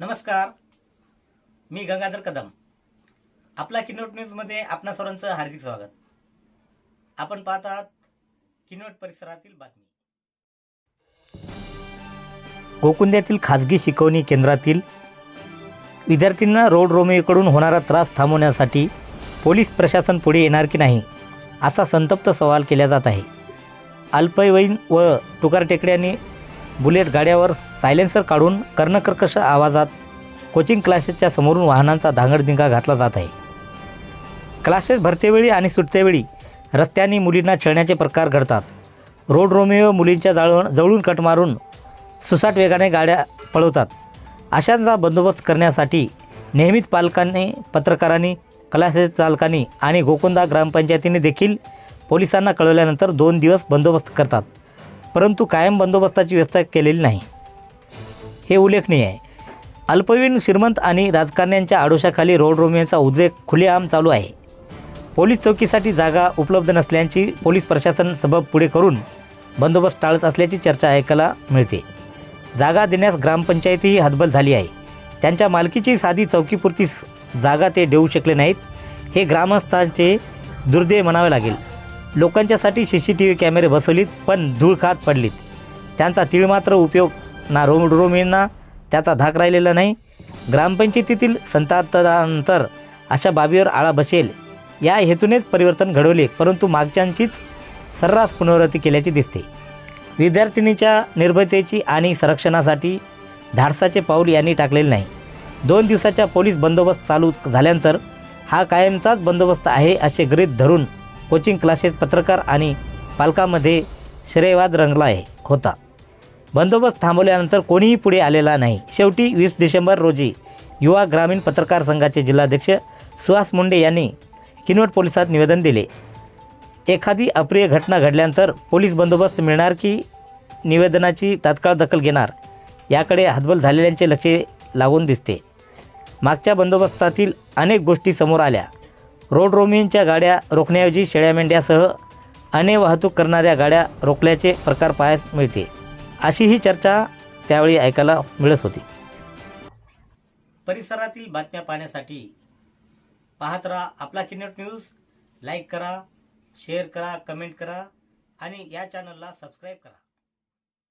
नमस्कार. मी गंगाधर कदम. आपला किनोट न्यूजमध्ये आपणा सर्वांचं हार्दिक स्वागत. आपण पाहत आहात किनोट परिसरातील बातमी. गोकुंद्यातील खाजगी शिकवणी केंद्रातील विद्यार्थ्यांना रोड रोमेकडून होणारा त्रास थांबवण्यासाठी पोलीस प्रशासन पुढे येणार की नाही असा संतप्त सवाल केला जात आहे. अल्पवयीन व टुकार टेकड्यांनी बुलेट गाड्यावर सायलेन्सर काढून कर्णकर्कश आवाजात कोचिंग क्लासेसच्या समोरून वाहनांचा धांगडधिंगा घातला जात आहे. क्लासेस भरतेवेळी आणि सुटतेवेळी रस्त्यांनी मुलींना छळण्याचे प्रकार घडतात. रोड रोमिओ मुलींच्या जाळून जवळून कट मारून सुसाट वेगाने गाड्या पळवतात. अशांचा बंदोबस्त करण्यासाठी नेहमीच पालकांनी पत्रकारांनी क्लासेस चालकांनी आणि गोकुंदा ग्रामपंचायतीने देखील पोलिसांना कळवल्यानंतर दोन दिवस बंदोबस्त करतात. परंतु कायम बंदोबस्ताची व्यवस्था केलेली नाही. हे उल्लेखनीय आहे. अल्पवयीन श्रीमंत आणि राजकारण्यांच्या आडोशाखाली रोड रोमियोचा उद्रेक खुलेआम चालू आहे. पोलीस चौकीसाठी जागा उपलब्ध नसल्याची पोलीस प्रशासन सबब पुढे करून बंदोबस्त टाळत असल्याची चर्चा ऐकायला मिळते. जागा देण्यास ग्रामपंचायतीही हतबल झाली आहे. त्यांच्या मालकीची साधी चौकीपुरती जागा ते देऊ शकले नाहीत हे ग्रामस्थांचे दुर्दैव म्हणावे लागेल. लोकांच्यासाठी सी सी टी व्ही कॅमेरे बसवलीत पण धूळ खात पडलीत. त्यांचा तीळ मात्र उपयोग ना रोम रोमींना त्याचा धाक राहिलेला नाही. ग्रामपंचायतीतील संतांतरानंतर अशा बाबीवर आळा बसेल. या हेतूनेच परिवर्तन घडवले परंतु मागच्यांचीच सर्रास पुनरावृत्ती केल्याची दिसते. विद्यार्थिनीच्या निर्भयतेची आणि संरक्षणासाठी धाडसाचे पाऊल यांनी टाकलेले नाही. दोन दिवसाच्या पोलीस बंदोबस्त चालू झाल्यानंतर हा कायमचाच बंदोबस्त आहे असे गृहीत धरून कोचिंग क्लासेस पत्रकार आणि पालकामध्ये श्रेयवाद रंगला आहे होता. बंदोबस्त थांबवल्यानंतर कोणीही पुढे आलेला नाही. शेवटी वीस डिसेंबर रोजी युवा ग्रामीण पत्रकार संघाचे जिल्हाध्यक्ष सुहास मुंडे यांनी किनवट पोलिसात निवेदन दिले. एखादी अप्रिय घटना घडल्यानंतर पोलीस बंदोबस्त मिळणार की निवेदनाची तात्काळ दखल घेणार याकडे हातबल झालेल्यांचे लक्ष लागून दिसते. मागच्या बंदोबस्तातील अनेक गोष्टी समोर आल्या. रोड रोमिंगच्या गाड्या रोखण्याऐवजी शेळ्या मेंढ्यासह अने वाहतूक करणाऱ्या गाड्या रोखल्याचे प्रकार पाहायस मिळते. अशी ही चर्चा त्यावेळी ऐकायला मिळत होती. परिसरातील बातम्या पाहण्यासाठी पाहत राहा आपला किनट न्यूज. लाईक करा शेअर करा कमेंट करा आणि या चॅनलला सबस्क्राईब करा.